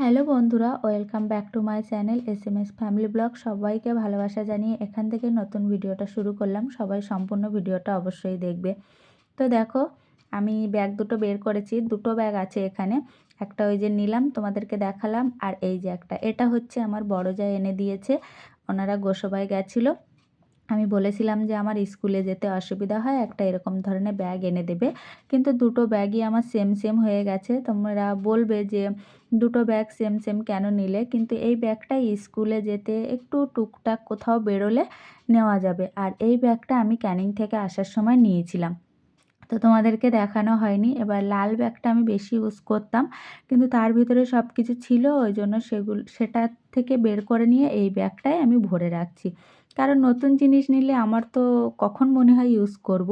Hello বন্ধুরা, welcome back to my channel S M S family vlog. সবাইকে ভালোবাসা জানিয়ে এখান থেকে নতুন ভিডিওটা শুরু করলাম। সবাই সম্পূর্ণ ভিডিওটা অবশ্যই দেখবে। তো দেখো, আমি ব্যাগ দুটো বের করেছি, দুটো ব্যাগ আছে এখানে। একটা ওই যে নিলাম, তোমাদেরকে দেখালাম, আর এই যে একটা। এটা হচ্ছে আমার বড় যা এনে দিয়েছে, ওনারা গোসবায় গেছিল। আমি বলেছিলাম যে আমার স্কুলে যেতে অসুবিধা হয়, একটা এরকম ধরনের ব্যাগ এনে দেবে। কিন্তু দুটো ব্যাগই আমার সেম সেম হয়ে গেছে। তোমরা বলবে যে দুটো ব্যাগ সেম সেম কেন নিলে? কিন্তু এই ব্যাগটা স্কুলে যেতে একটু টুকটাক কোথাও বেরোলে নেওয়া যাবে। আর এই ব্যাগটা আমি ক্যানিং থেকে আসার সময় নিয়েছিলাম। তো তোমাদেরকে দেখানো হয়নি। এবার লাল ব্যাগটা আমি বেশি ইউজ করতাম। কিন্তু তার ভিতরে সব কিছু ছিল, ওই জন্য সেগুলো, সেটা থেকে বের করে নিয়ে এই ব্যাগটাই আমি ভরে রাখছি। কারণ নতুন জিনিস নিলে আমার তো কখন মনে হয় ইউজ করব।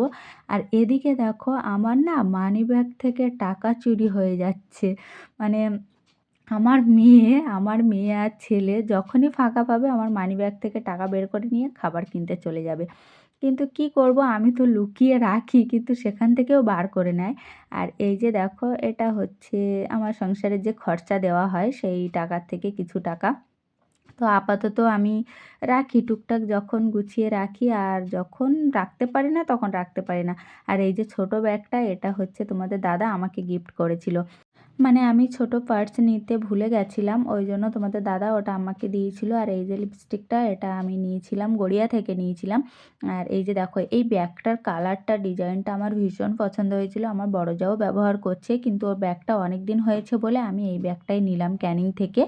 আর এদিকে দেখো আমার না মানি ব্যাগ থেকে টাকা চুরি হয়ে যাচ্ছে। মানে আমার মেয়ে আমার মেয়ে আর ছেলে যখনই ফাঁকা পাবে আমার মানি ব্যাগ থেকে টাকা বের করে নিয়ে খাবার কিনতে চলে যাবে। কিন্তু কি করব আমি তো লুকিয়ে রাখি, কিন্তু সেখান থেকেও বার করে নেয়। আর এই যে দেখো এটা হচ্ছে আমার সংসারের যে খরচা দেওয়া হয় সেই টাকার থেকে কিছু টাকা তো আপাতত আমি রাখি, টুকটাক যখন গুছিয়ে রাখি আর যখন রাখতে পারি না, তখন রাখতে পারি না। আর এই যে ছোট ব্যাগটা, এটা হচ্ছে তোমাদের দাদা আমাকে গিফট করেছিল। মানে আমি ছোট পার্স নিতে ভুলে গেছিলাম, ওই জন্য তোমাদের দাদা ওটা আমাকে দিয়েছিল, আর এই যে লিপস্টিকটা এটা আমি নিয়েছিলাম, গড়িয়া থেকে নিয়েছিলাম। আর এই যে দেখো, এই ব্যাগটার কালারটা ডিজাইনটা আমার ভীষণ পছন্দ হয়েছিল, আমার বড় যাও ব্যবহার করছে, কিন্তু ওর ব্যাগটা অনেক দিন হয়েছে বলে আমি এই ব্যাগটাই নিলাম ক্যানিং থেকে।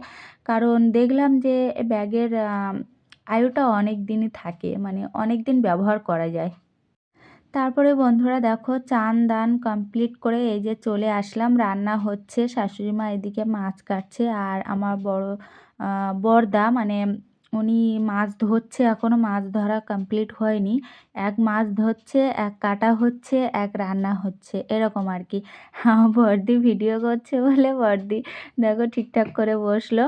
কারণ দেখলাম যে ব্যাগের আয়ুটা অনেক দিনই থাকে মানে অনেক দিন ব্যবহার করা যায়। তারপরে বন্ধুরা দেখো চান দান কমপ্লিট করে এই যে চলে আসলাম। রান্না হচ্ছে, শাশুড়ি মা এদিকে মাছ কাটছে আর আমার বড় বরদা মানে উনি মাছ ধরছে এখনও মাছ ধরা কমপ্লিট হয়নি। এক মাছ ধরছে, এক কাটা হচ্ছে, এক রান্না হচ্ছে, এরকম আর কি। বর্দি ভিডিও করছে বলে বর্দি দেখো ঠিকঠাক করে বসল।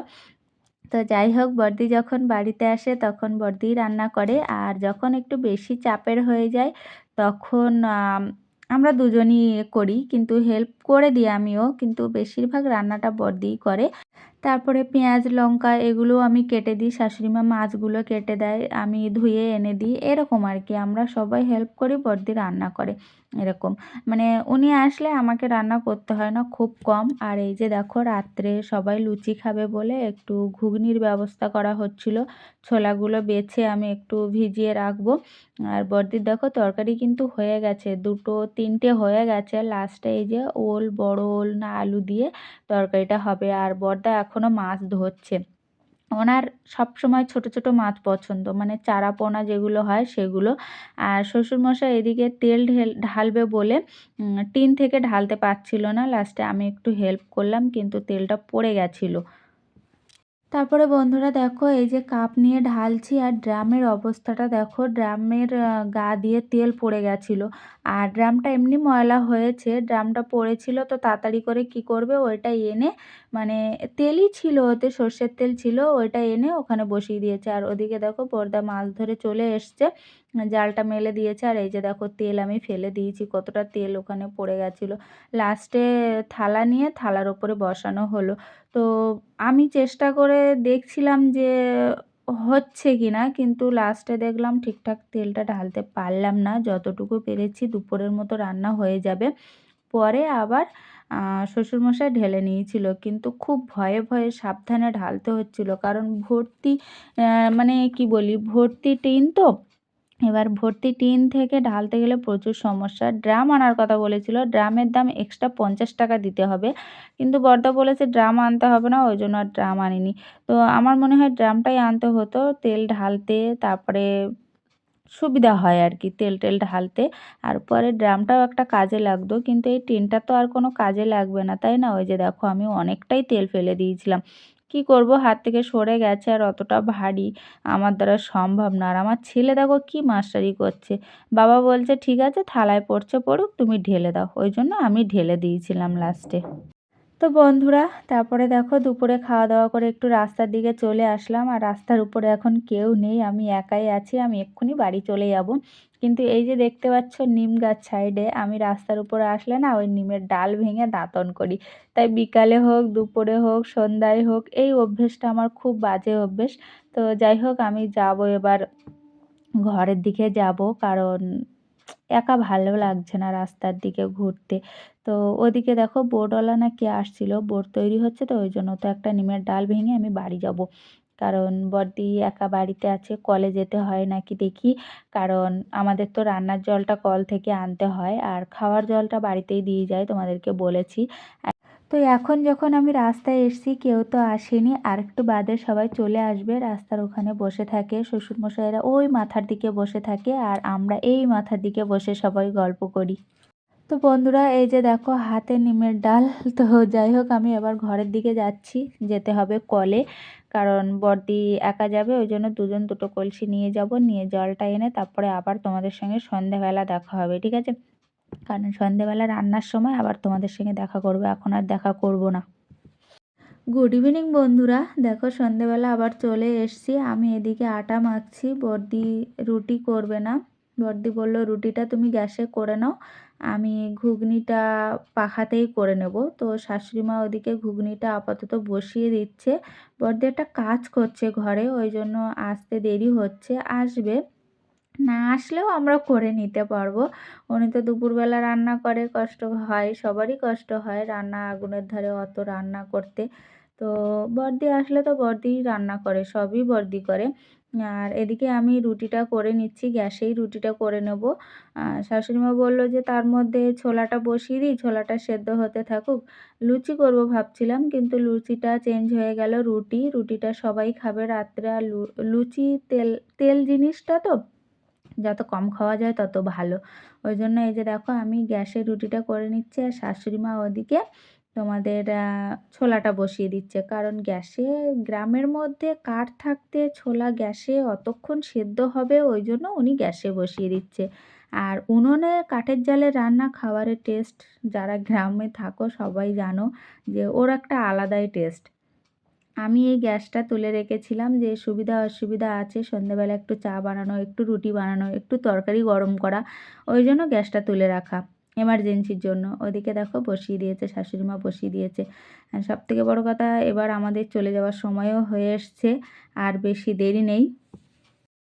তো যাই হোক, বর্দি যখন বাড়িতে আসে তখন বর্দি রান্না করে। আর যখন একটু বেশি চাপের হয়ে যায় তখন আমরা দুজনই করি। কিন্তু হেল্প করে দিই আমিও, কিন্তু বেশিরভাগ রান্নাটা বর্দিই করে। তারপরে পেঁয়াজ, লঙ্কা এগুলো আমি কেটে দিই শাশুড়ি মা মাছগুলো কেটে দেয়, আমি ধুয়ে এনে দিই, এরকম আর কি। আমরা সবাই হেল্প করি বর্দি রান্না করে, এরকম। মানে উনি আসলে আমাকে রান্না করতে হয় না, খুব কম। আর এই যে দেখো, রাত্রে সবাই লুচি খাবে বলে একটু ঘুগনির ব্যবস্থা করা হচ্ছিল। ছোলাগুলো বেছে আমি একটু ভিজিয়ে রাখব। আর বর্দির দেখো, তরকারি কিন্তু হয়ে গেছে, দুটো, তিনটে হয়ে গেছে। লাস্টে এই যে ওল বড় ওল না আলু দিয়ে তরকারিটা হবে। আর বর্দা এখনও মাছ ধরছে। ওনার সব সময় ছোট ছোট মাছ পছন্দ। মানে চারা পোনা যেগুলো হয় সেগুলো। আর শ্বশুরমশাই এদিকে তেল ঢেল, ঢালবে বলে টিন থেকে ঢালতে পারছিল না। লাস্টে আমি একটু হেল্প করলাম, কিন্তু তেলটা পড়ে গেছিল। তারপরে বন্ধুরা দেখো, এই যে কাপ নিয়ে ঢালছি আর ড্রামের অবস্থাটা দেখো, ড্রামের গা দিয়ে তেল পড়ে গেছিল। আর ড্রামটা এমনি ময়লা হয়েছে, ড্রামটা পড়েছিল তো তাড়াতাড়ি করে কি করবে, ওইটা এনে মানে তেলই ছিল ওতে, সর্ষের তেল ছিল, ওইটা এনে ওখানে বসিয়ে দিয়েছে। আর ওদিকে দেখো পর্দা মাছ ধরে চলে এসছে। জালটা মেলে দিয়েছে আর এই যে দেখো তেল আমি ফেলে দিয়েছি, কতটা তেল ওখানে পড়ে গেছিল। লাস্টে থালা নিয়ে থালার ওপরে বসানো হলো। তো আমি চেষ্টা করে দেখছিলাম যে হচ্ছে কি না কিন্তু লাস্টে দেখলাম ঠিকঠাক তেলটা ঢালতে পারলাম না। যতটুকু পেরেছি দুপুরের মতো রান্না হয়ে যাবে। পরে আবার শ্বশুরমশাই ঢেলে নিয়েছিল, কিন্তু খুব ভয়ে ভয়ে সাবধানে ঢালতে হচ্ছিল। কারণ ভর্তি মানে কি বলি, ভর্তি টিন তো এবার ভর্তি টিন থেকে ঢালতে গেলে প্রচুর সমস্যা। ড্রাম আনার কথা বলেছিল, ড্রামের দাম এক্সট্রা পঞ্চাশ টাকা দিতে হবে। কিন্তু বর্দা বলেছে ড্রাম আনতে হবে না, ওই জন্য আর ড্রাম আনিনি। তো আমার মনে হয় ড্রামটাই আনতে হতো, তেল ঢালতে, তারপরে সুবিধা হয় আর কি, তেল টেল ঢালতে। আর পরে ড্রামটাও একটা কাজে লাগতো, কিন্তু এই টিনটা তো আর কোনো কাজে লাগবে না, তাই না? ওই যে দেখো, আমি অনেকটাই তেল ফেলে দিয়েছিলাম। কি করব? হাত থেকে সরে গেছে আর অতটা ভারী আমার দ্বারা সম্ভব না। আর আমার ছেলে দেখো কি মাস্টারি করছে। বাবা বলছে, ঠিক আছে, থালায় পড়ছে পড়ুক, তুমি ঢেলে দাও। ওই জন্য আমি ঢেলে দিয়েছিলাম লাস্টে তো বন্ধুরা, তারপরে দেখো দুপুরে খাওয়া দাওয়া করে একটু রাস্তার দিকে চলে আসলাম। আর রাস্তার উপরে এখন কেউ নেই, আমি একাই আছি, আমি এক্ষুনি বাড়ি চলে যাব। কিন্তু এই যে দেখতে পাচ্ছ নিম গাছ সাইডে, আমি রাস্তার উপরে আসলে না ওই নিমের ডাল ভেঙে দাঁতন করি। তাই বিকালে হোক, দুপুরে হোক, সন্ধ্যায় হোক, এই অভ্যেসটা আমার খুব বাজে অভ্যেস। তো যাই হোক, আমি যাব এবার ঘরের দিকে যাব, কারণ একা ভালো লাগছে না রাস্তার দিকে ঘুরতে। তো ওদিকে দেখো বোর্ডওয়ালা না কে আসছিল বোর্ড তৈরি হচ্ছে তো ওই জন্য তো একটা নিমের ডাল ভেঙে আমি বাড়ি যাব। কারণ বর্দি একা বাড়িতে আছে, কলে যেতে হয় নাকি দেখি। কারণ আমাদের তো রান্নার জলটা কল থেকে আনতে হয় আর খাওয়ার জলটা বাড়িতেই দিয়ে যায়, তোমাদেরকে বলেছি। তো এখন যখন আমি রাস্তায় এসছি, কেউ তো আসেনি। আর একটু বাদে সবাই চলে আসবে, রাস্তার ওখানে বসে থাকে। শ্বশুরমশাইরা ওই মাথার দিকে বসে থাকে আর আমরা এই মাথার দিকে বসে সবাই গল্প করি। তো বন্ধুরা, এই যে দেখো, হাতে নিমের ডাল। তো যাই হোক, আমি এবার ঘরের দিকে যাচ্ছি। যেতে হবে কলে, কারণ বর্দি একা যাবে, ওই জন্য দুজন দুটো কলসি নিয়ে যাব। নিয়ে জলটা এনে তারপরে আবার তোমাদের সঙ্গে সন্ধেবেলা দেখা হবে, ঠিক আছে? কারণ সন্ধেবেলা রান্নার সময় আবার তোমাদের সঙ্গে দেখা করবে, এখন আর দেখা করব না। গুড ইভিনিং বন্ধুরা। দেখো, সন্ধেবেলা আবার চলে এসছি। আমি এদিকে আটা মাখছি বর্দি রুটি করবে না। বর্দি বলল, রুটিটা তুমি গ্যাসে করে নাও। আমি ঘুগনিটা পাখাতেই করে নেব। তো শাশুড়িমা ওদিকে ঘুগনিটা আপাতত বসিয়ে দিচ্ছে। বর্দি একটা কাজ করছে ঘরে, ওই জন্য আসতে দেরি হচ্ছে। আসবে। না আসলেও আমরা করে নিতে পারব। উনি তো দুপুরবেলা রান্না করে, কষ্ট হয়, সবারই কষ্ট হয় রান্না আগুনের ধারে অত রান্না করতে। তো বর্দি আসলে তো বর্দিই রান্না করে, সবই বর্দি করে। আর এদিকে আমি রুটিটা করে নিচ্ছি, গ্যাসেই রুটিটা করে নেব। শাশুড়িমা বলল যে তার মধ্যে ছোলাটা বসিয়ে দিই, ছোলাটা সেদ্ধ হতে থাকুক। লুচি করব ভাবছিলাম, কিন্তু লুচিটা চেঞ্জ হয়ে গেল রুটি। রুটিটা সবাই খাবে রাত্রে, আর লুচি তেল তেল জিনিসটা তো যত কম খাওয়া যায় তত ভালো। ওই জন্য এই যে দেখো আমি গ্যাসে রুটিটা করে নিচ্ছি, আর শাশুড়ি মা ওদিকে তোমাদের ছোলাটা বসিয়ে দিচ্ছে। কারণ গ্যাসে, গ্রামের মধ্যে কাঠ থাকতে ছোলা গ্যাসে অতক্ষণ সেদ্ধ হবে, ওই জন্য উনি গ্যাসে বসিয়ে দিচ্ছে। আর উনুনে কাঠের জালে রান্না খাবারের টেস্ট, যারা গ্রামে থাকো সবাই জানো যে ওর একটা আলাদাই টেস্ট। আমি এই গ্যাসটা তুলে রেখেছিলাম যে সুবিধা অসুবিধা আছে সন্ধ্যেবেলা একটু চা বানানো, একটু রুটি বানানো, একটু তরকারি গরম করা, ওই জন্য গ্যাসটা তুলে রাখা। এমার্জেন্সির জন্য। ওদিকে দেখো বসিয়ে দিয়েছে শাশুড়ি মা বসিয়ে দিয়েছে। সব থেকে বড়ো কথা, এবার আমাদের চলে যাওয়ার সময়ও হয়ে এসছে, আর বেশি দেরি নেই।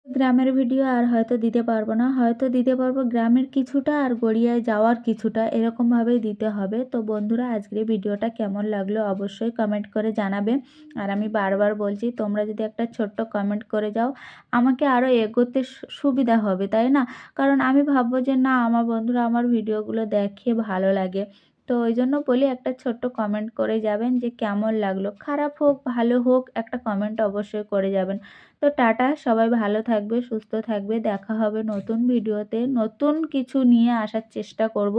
গ্রামের ভিডিও আর হয়তো দিতে পারব না। হয়তো দিতে পারব গ্রামের কিছুটা আর গড়িয়ায় যাওয়ার কিছুটা। এরকমভাবেই দিতে হবে। তো বন্ধুরা, আজকের ভিডিওটা কেমন লাগল অবশ্যই কমেন্ট করে জানাবে। আর আমি বারবার বলছি, তোমরা যদি একটা ছোট্ট কমেন্ট করে যাও, আমাকে আরও এগোতে সুবিধা হবে, তাই না? কারণ আমি ভাববো যে, না, আমার বন্ধুরা আমার ভিডিওগুলো দেখে ভালো লাগে। তো ওই জন্য বলি একটা ছোট্ট কমেন্ট করে যাবেন যে কেমন লাগল। খারাপ হোক, ভালো হোক, একটা কমেন্ট অবশ্যই করে যাবেন। তো টাটা, সবাই ভালো থাকবে, সুস্থ থাকবে। দেখা হবে নতুন ভিডিওতে। নতুন কিছু নিয়ে আসার চেষ্টা করব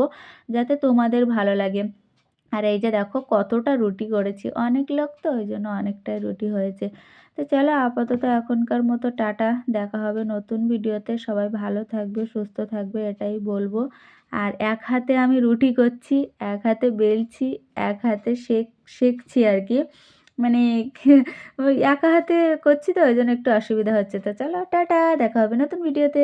যাতে তোমাদের ভালো লাগে। আর এই যে দেখো কতটা রুটি করেছি। অনেক লোক তো, ওই জন্য অনেকটাই রুটি হয়েছে। তো চলো আপাতত এখনকার মতো টাটা। দেখা হবে নতুন ভিডিওতে। সবাই ভালো থাকবে, সুস্থ থাকবে, এটাই বলব। আর এক হাতে আমি রুটি করছি, এক হাতে বেলছি, এক হাতে শেক শেখছি আর কি। মানে ওই একা হাতে করছি তো, ওই জন্য একটু অসুবিধা হচ্ছে। তো চলো টাটা, দেখা হবে নতুন ভিডিওতে।